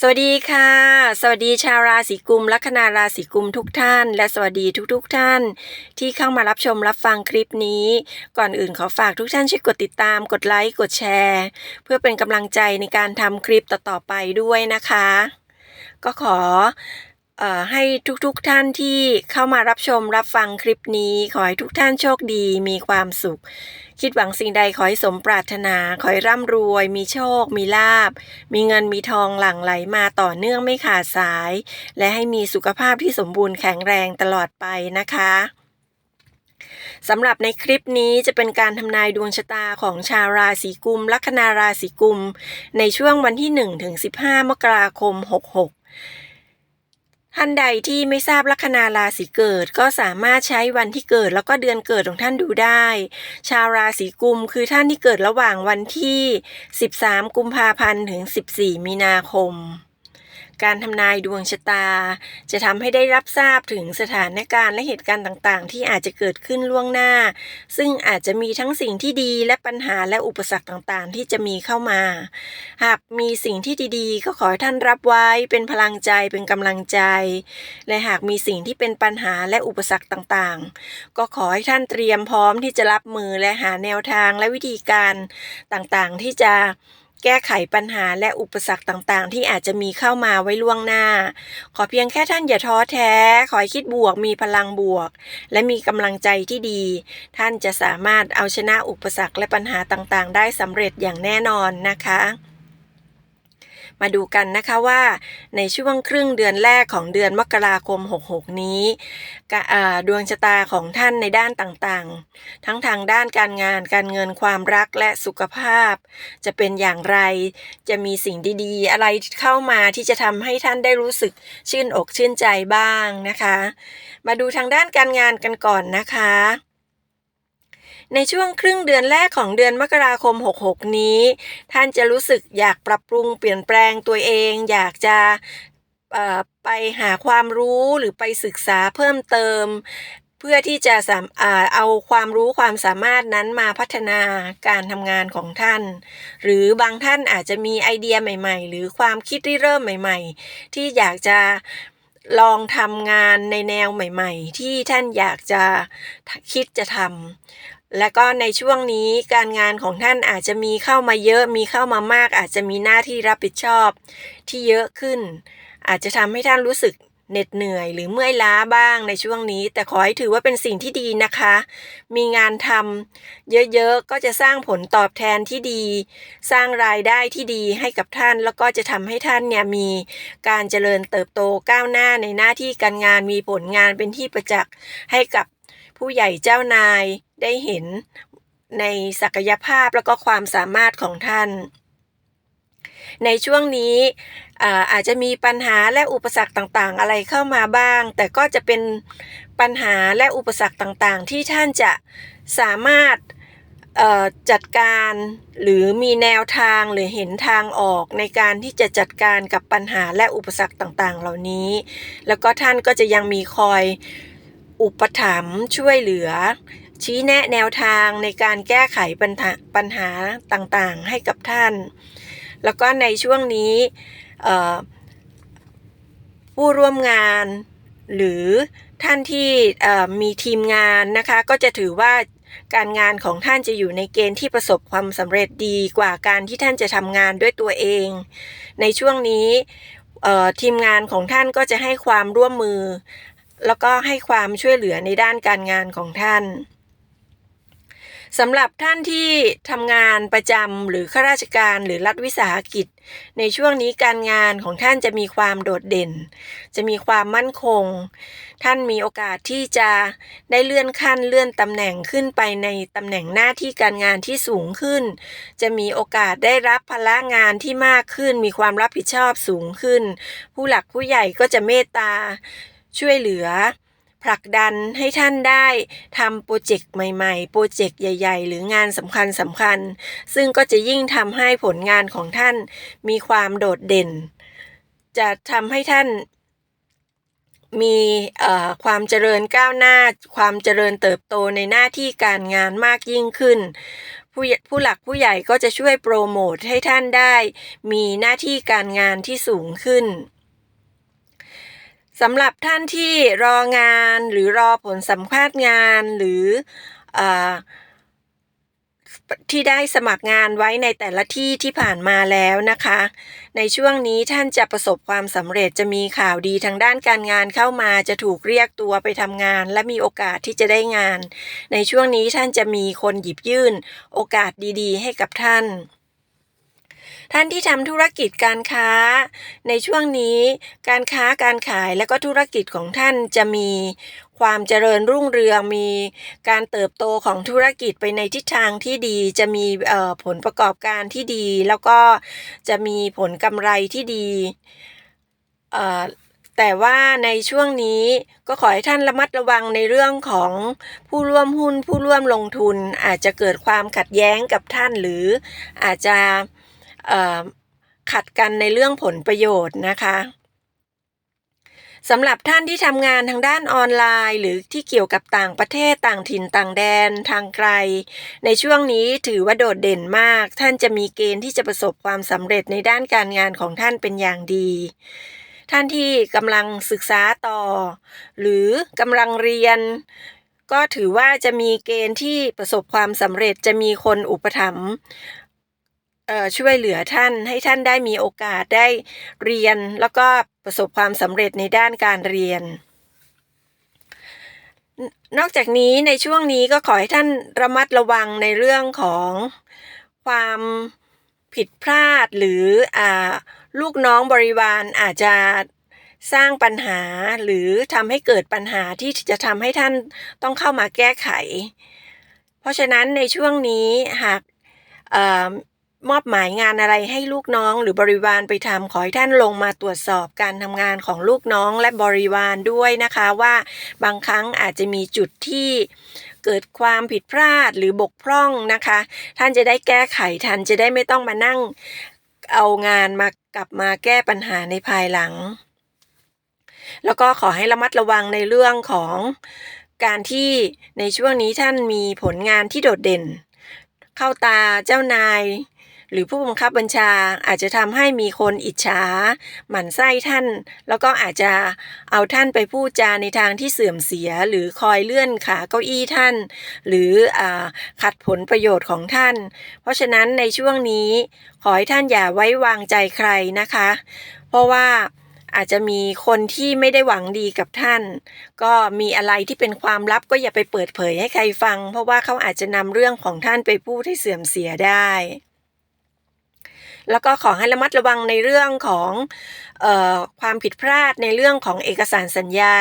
สวัสดีค่ะ สวัสดีชาวราศีกุมลัคนาราศีกุมทุกท่าน และสวัสดีทุกๆทท่าน ที่เข้ามารับชมรับฟังคลิปนี้ ก่อนอื่นขอฝากทุกท่านช่วยกดติดตามกดไลค์กดแชร์ เพื่อเป็นกำลังใจในการทำคลิปต่อๆไปด้วยนะคะ ก็ขอเอ่อ ให้ทุกๆทท่านที่เข้ามารับชมรับฟังคลิปนี้ ขอให้ทุกท่านโชคดีมีความสุข คิดหวังสิ่งใดขอให้สมปรารถนา ขอให้ร่ำรวย มีโชค มีลาบ มีเงินมีทองหลั่งไหลมาต่อเนื่องไม่ขาดสาย และให้มีสุขภาพที่สมบูรณ์แข็งแรงตลอดไปนะคะสำหรับในคลิปนี้จะเป็นการทำนายดวงชะตาของชาวราศีกุมลัคนาราศีกุม ในช่วงวันที่1ถึง15 มกราคม 66 ท่านใดที่ไม่ทราบลัคนาราศีเกิด ก็สามารถใช้วันที่เกิดแล้วก็เดือนเกิดของท่านดูได้ ชาวราศีกุมคือท่านที่เกิดระหว่างวันที่ 13 กุมภาพันธ์ถึง 14 มีนาคม การทำนายดวงชะตา จะทำให้ได้รับทราบถึงสถานการณ์และเหตุการณ์ต่างๆ ที่อาจจะเกิดขึ้นล่วงหน้า ซึ่งอาจจะมีทั้งสิ่งที่ดีและปัญหาและอุปสรรคต่างๆ ที่จะมีเข้ามา หากมีสิ่งที่ดีๆ ก็ขอให้ท่านรับไว้เป็นพลังใจเป็นกำลังใจ และหากมีสิ่งที่เป็นปัญหาและอุปสรรคต่างๆ ก็ขอให้ท่านเตรียมพร้อมที่จะรับมือและหาแนวทางและวิธีการต่างๆ ที่จะ แก้ไขปัญหาและอุปสรรคต่างๆ ที่อาจจะมีเข้ามาไว้ล่วงหน้า ขอเพียงแค่ท่านอย่าท้อแท้ ขอให้คิดบวกมีพลังบวก และมีกำลังใจที่ดี ท่านจะสามารถเอาชนะอุปสรรคและปัญหาต่างๆ ได้สำเร็จอย่างแน่นอนนะคะ มาดูกันนะคะว่าในช่วงครึ่งเดือนแรกของเดือนมกราคม 66 นี้ดวงชะตาของท่านในด้านต่างๆ ทั้งทางด้านการงานการเงินความรักและสุขภาพ จะเป็นอย่างไรจะมีสิ่งดีๆ อะไรเข้ามาที่จะทำให้ท่านได้รู้สึกชื่นอกชื่นใจบ้างนะคะ มาดูทางด้านการงานกันก่อนนะคะ ในช่วงครึ่งเดือนแรกของเดือนมกราคม 66 นี้ ท่านจะรู้สึกอยากปรับปรุงเปลี่ยนแปลงตัวเอง อยากจะไปหาความรู้หรือไปศึกษาเพิ่มเติม เพื่อที่จะเอาความรู้ความสามารถนั้นมาพัฒนาการทำงานของท่าน หรือบางท่านอาจจะมีไอเดียใหม่ ๆ หรือความคิดที่เริ่มใหม่ ๆ ที่อยากจะลองทำงานในแนวใหม่ ๆ ที่ท่านอยากจะคิดจะทำ และก็ในช่วงนี้การงานของท่านอาจจะมีเข้ามาเยอะมีเข้ามามาก อาจจะมีหน้าที่รับผิดชอบ ที่เยอะขึ้น อาจจะทำให้ท่านรู้สึกเหน็ดเหนื่อยหรือเมื่อยล้าบ้างในช่วงนี้ แต่ขอให้ถือว่าเป็นสิ่งที่ดีนะคะ มีงานทำเยอะๆ ก็จะสร้างผลตอบแทนที่ดี สร้างรายได้ที่ดีให้กับท่าน แล้วก็จะทำให้ท่านเนี่ยมีการเจริญเติบโตก้าวหน้าในหน้าที่การงานมีผลงานเป็นที่ประจักษ์ให้กับผู้ใหญ่เจ้านาย ได้เห็นในศักยภาพแล้วก็ความสามารถของท่าน ในช่วงนี้อาอาจจะมีปัญหาและอุปสรรคต่างๆ อะไรเข้ามาบ้าง แต่ก็จะเป็นปัญหาและอุปสรรคต่างๆ ที่ท่านจะสามารถจัดการหรือมีแนวทางหรือเห็นทางออกในการที่จะจัดการกับปัญหาและอุปสรรคต่างๆ เหล่านี้ แล้วก็ท่านก็จะยังมีคอยอุปถัมภ์ช่วยเหลือ ชี้แนะแนวทางในการแก้ไขปัญหาปญหาต่างๆให้กับท่าน แล้วก็ในช่วงนี้ผู้ร่วมงานหรือท่านที่มีทีมงานนะคะก็จะถือว่าการงานของท่านจะอยู่ในเกณฑ์ที่ประสบความสำเร็จดีกว่าการที่ท่านจะทำงานด้วยตัวเอง ในช่วงนี้ทีมงานของท่านก็จะให้ความร่วมมือ แล้วก็ให้ความช่วยเหลือในด้านการงานของท่าน สำหรับท่านที่ทำงานประจำหรือข้าราชการหรือรัฐวิสาหกิจ ในช่วงนี้การงานของท่านจะมีความโดดเด่น จะมีความมั่นคง ท่านมีโอกาสที่จะได้เลื่อนขั้นเลื่อนตำแหน่งขึ้นไปในตำแหน่งหน้าที่การงานที่สูงขึ้น จะมีโอกาสได้รับพละงานที่มากขึ้น มีความรับผิดชอบสูงขึ้น ผู้หลักผู้ใหญ่ก็จะเมตตาช่วยเหลือ ผลักดันให้ท่านได้ทำโปรเจกต์ใหม่ๆ โปรเจกต์ใหญ่ ๆ หรืองานสำคัญสำคัญ ซึ่งก็จะยิ่งทำให้ผลงานของท่านมีความโดดเด่น จะทำให้ท่านมีความเจริญก้าวหน้า ความเจริญเติบโตในหน้าที่การงานมากยิ่งขึ้น ผู้ผู้หลักผู้ใหญ่ก็จะช่วยโปรโมทให้ท่านได้ มีหน้าที่การงานที่สูงขึ้น สำหรับท่านที่รองานหรือรอผลสัมภาษณ์งานหรืออที่ได้สมัครงานไว้ในแต่ละที่ที่ผ่านมาแล้วนะคะ ในช่วงนี้ท่านจะประสบความสำเร็จจะมีข่าวดีทางด้านการงานเข้ามาจะถูกเรียกตัวไปทำงาน และมีโอกาสที่จะได้งาน ในช่วงนี้ท่านจะมีคนหยิบยื่น โอกาสดีๆ ให้กับท่าน ท่านที่ทำธุรกิจการค้า ในช่วงนี้การค้าการขายและก็ธุรกิจของท่านจะมีความเจริญรุ่งเรืองมีการเติบโตของธุรกิจไปในทิศทางที่ดีจะมีผลประกอบการที่ดี แล้วก็จะมีผลกำไรที่ดีแต่ว่าในช่วงนี้ก็ขอให้ท่านระมัดระวังในเรื่องของผู้ร่วมหุ้นผู้ร่วมลงทุนอาจจะเกิดความขัดแย้งกับท่านหรืออาจจะ ขัดกันในเรื่องผลประโยชน์นะคะสำหรับท่านที่ทำงานทางด้านออนไลน์ หรือที่เกี่ยวกับต่างประเทศต่างถิ่นต่างแดนทางไกล ในช่วงนี้ถือว่าโดดเด่นมาก ท่านจะมีเกณฑ์ที่จะประสบความสำเร็จในด้านการงานของท่านเป็นอย่างดี ท่านที่กำลังศึกษาต่อ หรือกำลังเรียน ก็ถือว่าจะมีเกณฑ์ที่ประสบความสำเร็จจะมีคนอุปถัมภ์ ช่วยเหลือท่านให้ท่านได้มีโอกาสได้เรียน แล้วก็ประสบความสำเร็จในด้านการเรียน นอกจากนี้ในช่วงนี้ก็ขอให้ท่านระมัดระวังในเรื่องของความผิดพลาดหรืออลูกน้องบริวารอาจจะสร้างปัญหาหรือทำให้เกิดปัญหาที่จะทำให้ท่านต้องเข้ามาแก้ไข เพราะฉะนั้นในช่วงนี้หาก มอบหมายงานอะไรให้ลูกน้อง หรือบริวารไปทำขอให้ท่านลงมาตรวจสอบการทำงานของลูกน้องและบริวารด้วยนะคะว่าบางครั้งอาจจะมีจุดที่เกิดความผิดพลาดหรือบกพร่องนะคะ ท่านจะได้แก้ไขทันจะได้ไม่ต้องมานั่งเอางานมากลับมาแก้ปัญหาในภายหลัง แล้วก็ขอให้ระมัดระวังในเรื่องของการที่ในช่วงนี้ท่านมีผลงานที่โดดเด่น เข้าตาเจ้านาย หรือผู้บังคับบัญชาอาจจะทำให้มีคนอิจฉาหมั่นไส้ท่าน แล้วก็อาจจะเอาท่านไปพูดจาในทางที่เสื่อมเสีย หรือคอยเลื่อนขาเก้าอี้ท่าน หรืออขัดผลประโยชน์ของท่าน เพราะฉะนั้นในช่วงนี้ขอให้ท่านอย่าไว้วางใจใครนะคะ เพราะว่าอาจจะมีคนที่ไม่ได้หวังดีกับท่าน ก็มีอะไรที่เป็นความลับก็อย่าไปเปิดเผยให้ใครฟัง เพราะว่าเขาอาจจะนำเรื่องของท่านไปพูดให้เสื่อมเสียได้ แล้วก็ขอให้ระมัดระวังในเรื่องของออความผิดพลาดในเรื่องของเอกสารสัญญา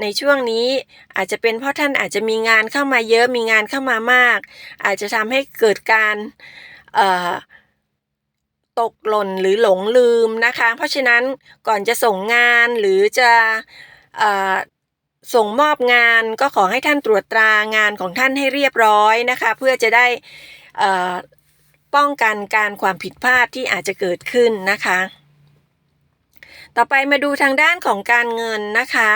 ในช่วงนี้อาจจะเป็นเพราะท่านอาจจะมีงานเข้ามาเยอะมีงานเข้ามามาก อาจจะทำให้เกิดการตกหล่นหรือหลงลืมนะคะ เพราะฉะนั้นก่อนจะส่งงานหรือจะส่งมอบงานก็ขอให้ท่านตรวจตรางานของท่านให้เรียบร้อยนะคะ เพื่อจะได้ ป้องกันการความผิดพลาดที่อาจจะเกิดขึ้นนะคะ ต่อไปมาดูทางด้านของการเงินนะคะ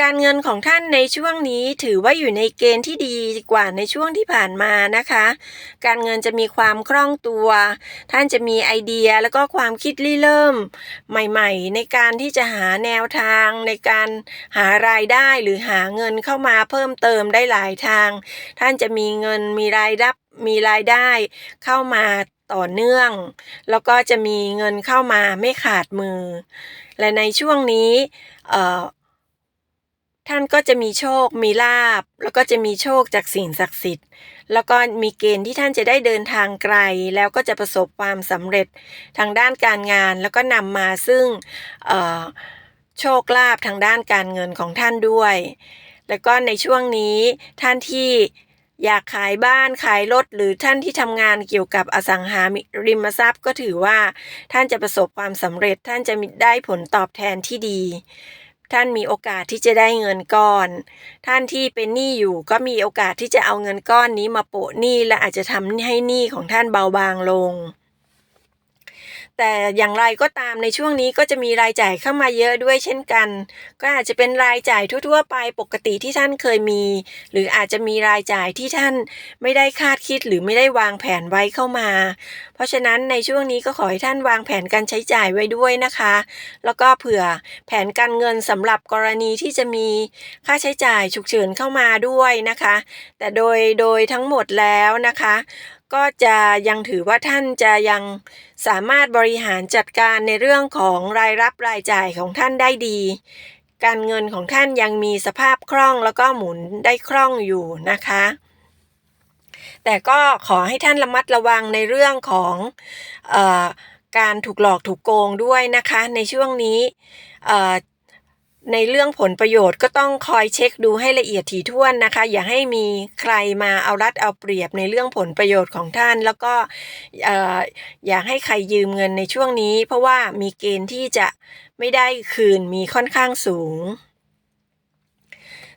การเงินของท่านในช่วงนี้ถือว่าอยู่ในเกณฑ์ที่ดีกว่าในช่วงที่ผ่านมานะคะ การเงินจะมีความคล่องตัว ท่านจะมีไอเดียแล้วก็ความคิดริเริ่ม ใหม่ ๆ ในการที่จะหาแนวทาง ในการหารายได้หรือหาเงินเข้ามาเพิ่มเติมได้หลายทาง ท่านจะมีเงินมีรายรับ มีรายได้เข้ามาต่อเนื่อง แล้วก็จะมีเงินเข้ามาไม่ขาดมือ และในช่วงนี้ท่านก็จะมีโชค มีลาบ แล้วก็จะมีโชคจากสิ่งศักดิ์สิทธิ์ แล้วก็มีเกณฑ์ที่ท่านจะได้เดินทางไกล แล้วก็จะประสบความสำเร็จทางด้านการงาน แล้วก็นำมาซึ่งโชคลาภทางด้านการเงินของท่านด้วย แล้วก็ในช่วงนี้ท่านที่ อยากขายบ้านขายรถหรือท่านที่ทำงานเกี่ยวกับอสังหาริมทรัพย์ก็ถือว่าท่านจะประสบความสำเร็จท่านจะได้ผลตอบแทนที่ดี ท่านมีโอกาสที่จะได้เงินก้อน ท่านที่เป็นหนี้อยู่ก็มีโอกาสที่จะเอาเงินก้อนนี้มาโปะหนี้และอาจจะทำให้หนี้ของท่านเบาบางลง แต่อย่างไรก็ตามในช่วงนี้ก็จะมีรายจ่ายเข้ามาเยอะด้วยเช่นกัน ก็อาจจะเป็นรายจ่ายทั่ว ๆ ไปปกติที่ท่านเคยมี หรืออาจจะมีรายจ่ายที่ท่านไม่ได้คาดคิดหรือไม่ได้วางแผนไว้เข้ามา เพราะฉะนั้นในช่วงนี้ก็ขอให้ท่านวางแผนการใช้จ่ายไว้ด้วยนะคะ แล้วก็เผื่อแผนการเงินสำหรับกรณีที่จะมีค่าใช้จ่ายฉุกเฉินเข้ามาด้วยนะคะ แต่โดยโดยทั้งหมดแล้วนะคะ ก็จะยังถือว่าท่านจะยังสามารถบริหารจัดการในเรื่องของรายรับรายจ่ายของท่านได้ดี การเงินของท่านยังมีสภาพคล่องแล้วก็หมุนได้คล่องอยู่นะคะ แต่ก็ขอให้ท่านระมัดระวังในเรื่องของออการถูกหลอกถูกโกงด้วยนะคะ ในช่วงนี้ ในเรื่องผลประโยชน์ก็ต้องคอยเช็คดูให้ละเอียดถี่ถ้วนนะคะ อย่าให้มีใครมาเอารัดเอาเปรียบในเรื่องผลประโยชน์ของท่าน แล้วก็เอ่ออย่าให้ใครยืมเงินในช่วงนี้ เพราะว่ามีเกณฑ์ที่จะไม่ได้คืนมีค่อนข้างสูง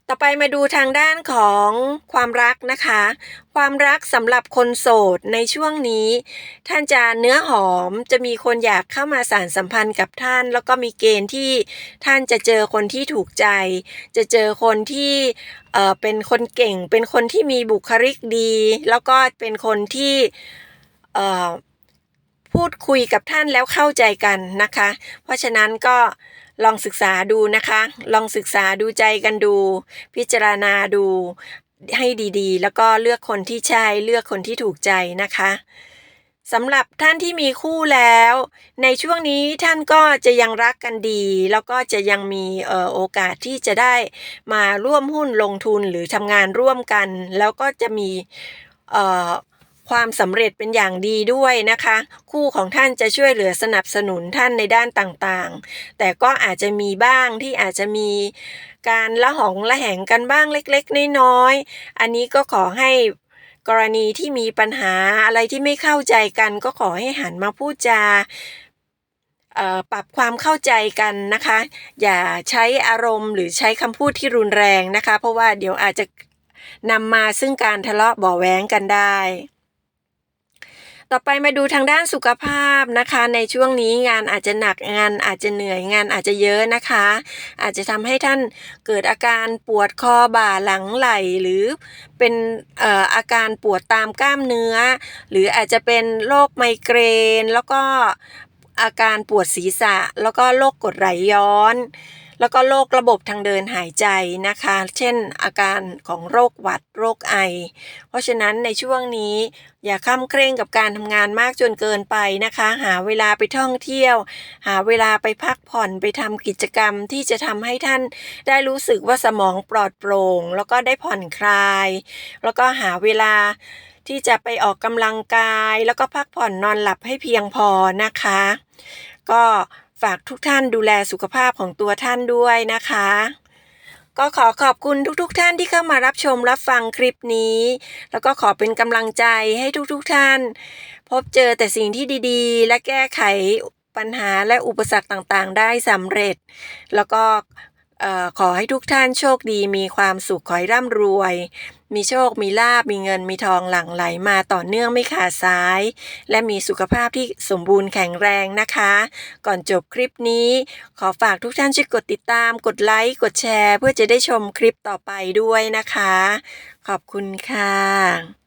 ต่อไปมาดูทางด้านของความรักนะคะ ความรักสำหรับคนโสดในช่วงนี้ ท่านจะเนื้อหอมจะมีคนอยากเข้ามาสานสัมพันธ์กับท่าน แล้วก็มีเกณฑ์ที่ท่านจะเจอคนที่ถูกใจ จะเจอคนที่เอ่อเป็นคนเก่ง เป็นคนที่มีบุคลิกดี แล้วก็เป็นคนที่เอ่อพูดคุยกับท่านแล้วเข้าใจกันนะคะ เพราะฉะนั้นก็ ลองศึกษาดูนะคะ ลองศึกษาดูใจกันดู พิจารณาดูให้ดีๆ แล้วก็เลือกคนที่ใช่เลือกคนที่ถูกใจนะคะสำหรับท่านที่มีคู่แล้ว ในช่วงนี้ท่านก็จะยังรักกันดี แล้วก็จะยังมีออโอกาสที่จะได้มาร่วมหุ้นลงทุนหรือทำงานร่วมกัน แล้วก็จะมีเความสำเร็จเป็นอย่างดีด้วยนะคะ คู่ของท่านจะช่วยเหลือสนับสนุนท่านในด้านต่างๆ แต่ก็อาจจะมีบ้างที่อาจจะมีการละหองละแหงกันบ้างเล็กๆ น้อยๆ อันนี้ก็ขอให้กรณีที่มีปัญหาอะไรที่ไม่เข้าใจกัน ก็ขอให้หันมาพูดจาปรับความเข้าใจกันนะคะ อย่าใช้อารมณ์หรือใช้คำพูดที่รุนแรงนะคะ เพราะว่าเดี๋ยวอาจจะนำมาซึ่งการทะเลาะบาะแว้งกันได้ ต่อไปมาดูทางด้านสุขภาพนะคะ ในช่วงนี้งานอาจจะหนักงานอาจจะเหนื่อยงานอาจจะเยอะนะคะ อาจจะทำให้ท่านเกิดอาการปวดคอบ่าหลังไหล่หรือเป็นออาการปวดตามกล้ามเนื้อ หรืออาจจะเป็นโรคไมเกรน แล้วก็อาการปวดศีรษะ แล้วก็โรคกดไหลย้อน แล้วก็โรคระบบทางเดินหายใจนะคะ เช่นอาการของโรคหวัดโรคไอ เพราะฉะนั้นในช่วงนี้อย่าข้ามเคร่งกับการทำงานมากจนเกินไปนะคะ หาเวลาไปท่องเที่ยว หาเวลาไปพักผ่อนไปทำกิจกรรมที่จะทำให้ท่านได้รู้สึกว่าสมองปลอดโปร่ง แล้วก็ได้ผ่อนคลาย แล้วก็หาเวลาที่จะไปออกกำลังกาย แล้วก็พักผ่อนนอนหลับให้เพียงพอนะคะ ก็ ฝากทุกท่านดูแลสุขภาพของตัวท่านด้วยนะคะ ก็ขอขอบคุณทุกๆทท่านที่เข้ามารับชมรับฟังคลิปนี้ แล้วก็ขอเป็นกำลังใจให้ทุกๆทท่าน พบเจอแต่สิ่งที่ดีๆ และแก้ไขปัญหาและอุปสรรคต่างๆ ได้สำเร็จ แล้วก็ขอให้ทุกท่านโชคดีมีความสุขขอให้ร่ำรวย มีโชค มีลาบ มีเงิน มีทองหลั่งไหลมาต่อเนื่องไม่ขาดสาย และมีสุขภาพที่สมบูรณ์แข็งแรงนะคะ ก่อนจบคลิปนี้ ขอฝากทุกท่านช่วยกดติดตาม กดไลค์ กดแชร์ เพื่อจะได้ชมคลิปต่อไปด้วยนะคะ ขอบคุณค่ะ